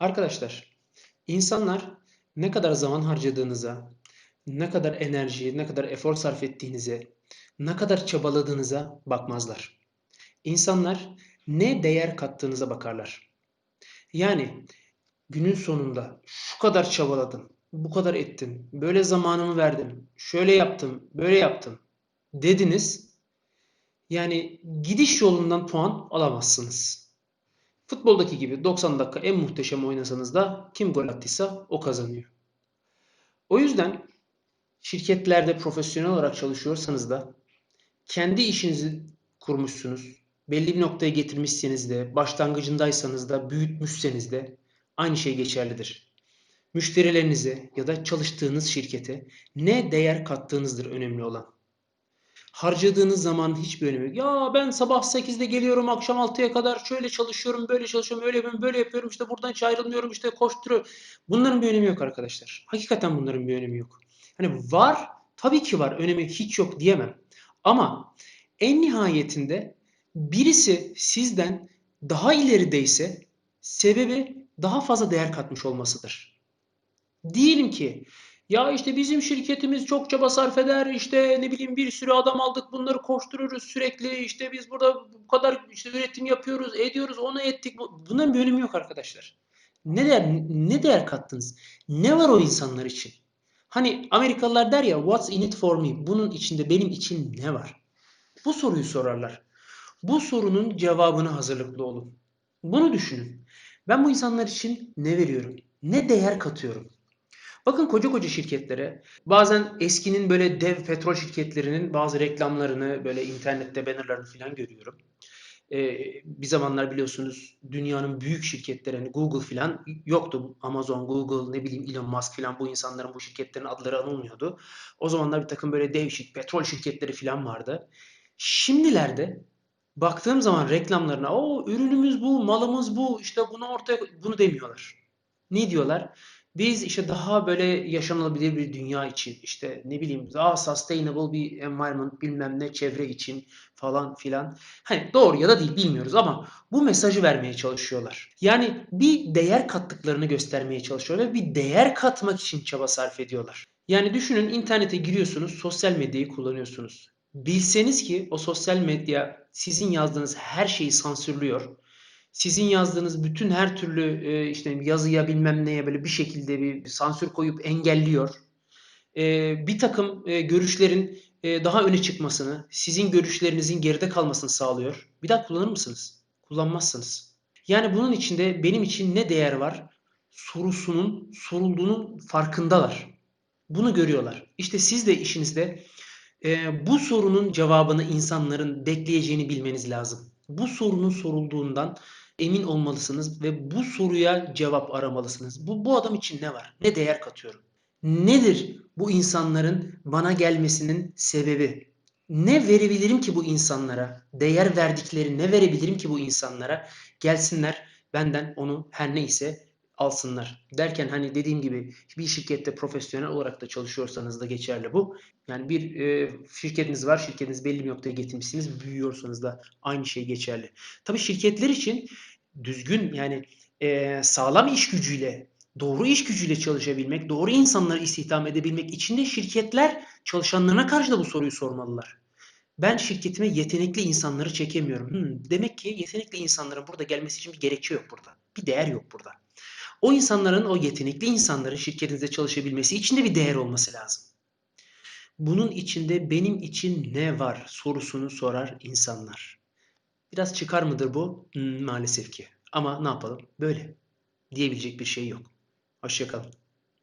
Arkadaşlar, insanlar ne kadar zaman harcadığınıza, ne kadar enerji, ne kadar efor sarf ettiğinize, ne kadar çabaladığınıza bakmazlar. İnsanlar ne değer kattığınıza bakarlar. Yani günün sonunda şu kadar çabaladım, bu kadar ettim, böyle zamanımı verdim, şöyle yaptım, böyle yaptım dediniz. Yani gidiş yolundan puan alamazsınız. Futboldaki gibi 90 dakika en muhteşem oynasanız da kim gol attıysa o kazanıyor. O yüzden şirketlerde profesyonel olarak çalışıyorsanız da kendi işinizi kurmuşsunuz. Belli bir noktaya getirmişseniz de, başlangıcındaysanız da, büyütmüşseniz de aynı şey geçerlidir. Müşterilerinize ya da çalıştığınız şirkete ne değer kattığınızdır önemli olan harcadığınız zaman hiçbir önemi yok. Ya ben sabah 8'de geliyorum akşam 6'ya kadar şöyle çalışıyorum, böyle çalışıyorum, öyle yapıyorum, böyle yapıyorum, işte buradan hiç ayrılmıyorum, işte koşturuyorum. Bunların bir önemi yok arkadaşlar. Hakikaten bunların bir önemi yok. Hani var, tabii ki var, önemi hiç yok diyemem. Ama en nihayetinde birisi sizden daha ilerideyse sebebi daha fazla değer katmış olmasıdır. Diyelim ki ya işte bizim şirketimiz çok çaba sarf eder. işte ne bileyim bir sürü adam aldık. Bunları koştururuz sürekli. işte biz burada bu kadar işte üretim yapıyoruz, ediyoruz, onu ettik. Bunların bir önemi yok arkadaşlar. Ne değer, ne değer kattınız? Ne var o insanlar için? Hani Amerikalılar der ya what's in it for me? Bunun içinde benim için ne var? Bu soruyu sorarlar. Bu sorunun cevabını hazırlıklı olun. Bunu düşünün. Ben bu insanlar için ne veriyorum? Ne değer katıyorum? Bakın koca koca şirketlere bazen eskinin böyle dev petrol şirketlerinin bazı reklamlarını böyle internette bannerlarını falan görüyorum. Ee, bir zamanlar biliyorsunuz dünyanın büyük şirketleri hani Google falan yoktu. Amazon, Google, ne bileyim Elon Musk falan bu insanların bu şirketlerin adları anılmıyordu. O zamanlar bir takım böyle dev şirket, petrol şirketleri falan vardı. Şimdilerde baktığım zaman reklamlarına o ürünümüz bu, malımız bu, işte bunu ortaya bunu demiyorlar. Ne diyorlar? Biz işte daha böyle yaşanılabilir bir dünya için işte ne bileyim daha sustainable bir environment bilmem ne çevre için falan filan. Hani doğru ya da değil bilmiyoruz ama bu mesajı vermeye çalışıyorlar. Yani bir değer kattıklarını göstermeye çalışıyorlar bir değer katmak için çaba sarf ediyorlar. Yani düşünün internete giriyorsunuz, sosyal medyayı kullanıyorsunuz. Bilseniz ki o sosyal medya sizin yazdığınız her şeyi sansürlüyor sizin yazdığınız bütün her türlü e, işte yazıya bilmem neye böyle bir şekilde bir sansür koyup engelliyor. E, bir takım e, görüşlerin e, daha öne çıkmasını, sizin görüşlerinizin geride kalmasını sağlıyor. Bir daha kullanır mısınız? Kullanmazsınız. Yani bunun içinde benim için ne değer var? Sorusunun sorulduğunun farkındalar. Bunu görüyorlar. İşte siz de işinizde e, bu sorunun cevabını insanların bekleyeceğini bilmeniz lazım. Bu sorunun sorulduğundan emin olmalısınız ve bu soruya cevap aramalısınız. Bu, bu adam için ne var? Ne değer katıyorum? Nedir bu insanların bana gelmesinin sebebi? Ne verebilirim ki bu insanlara? Değer verdikleri ne verebilirim ki bu insanlara? Gelsinler benden onu her neyse alsınlar. Derken hani dediğim gibi bir şirkette profesyonel olarak da çalışıyorsanız da geçerli bu. Yani bir e, şirketiniz var, şirketiniz belli bir noktaya getirmişsiniz, büyüyorsanız da aynı şey geçerli. Tabii şirketler için düzgün yani e, sağlam iş gücüyle, doğru iş gücüyle çalışabilmek, doğru insanları istihdam edebilmek için de şirketler çalışanlarına karşı da bu soruyu sormalılar. Ben şirketime yetenekli insanları çekemiyorum. Hmm, demek ki yetenekli insanların burada gelmesi için bir gerekçe yok burada. Bir değer yok burada. O insanların, o yetenekli insanların şirketinizde çalışabilmesi için de bir değer olması lazım. Bunun içinde benim için ne var sorusunu sorar insanlar. Biraz çıkar mıdır bu? Hmm, maalesef ki. Ama ne yapalım? Böyle. Diyebilecek bir şey yok. Hoşçakalın.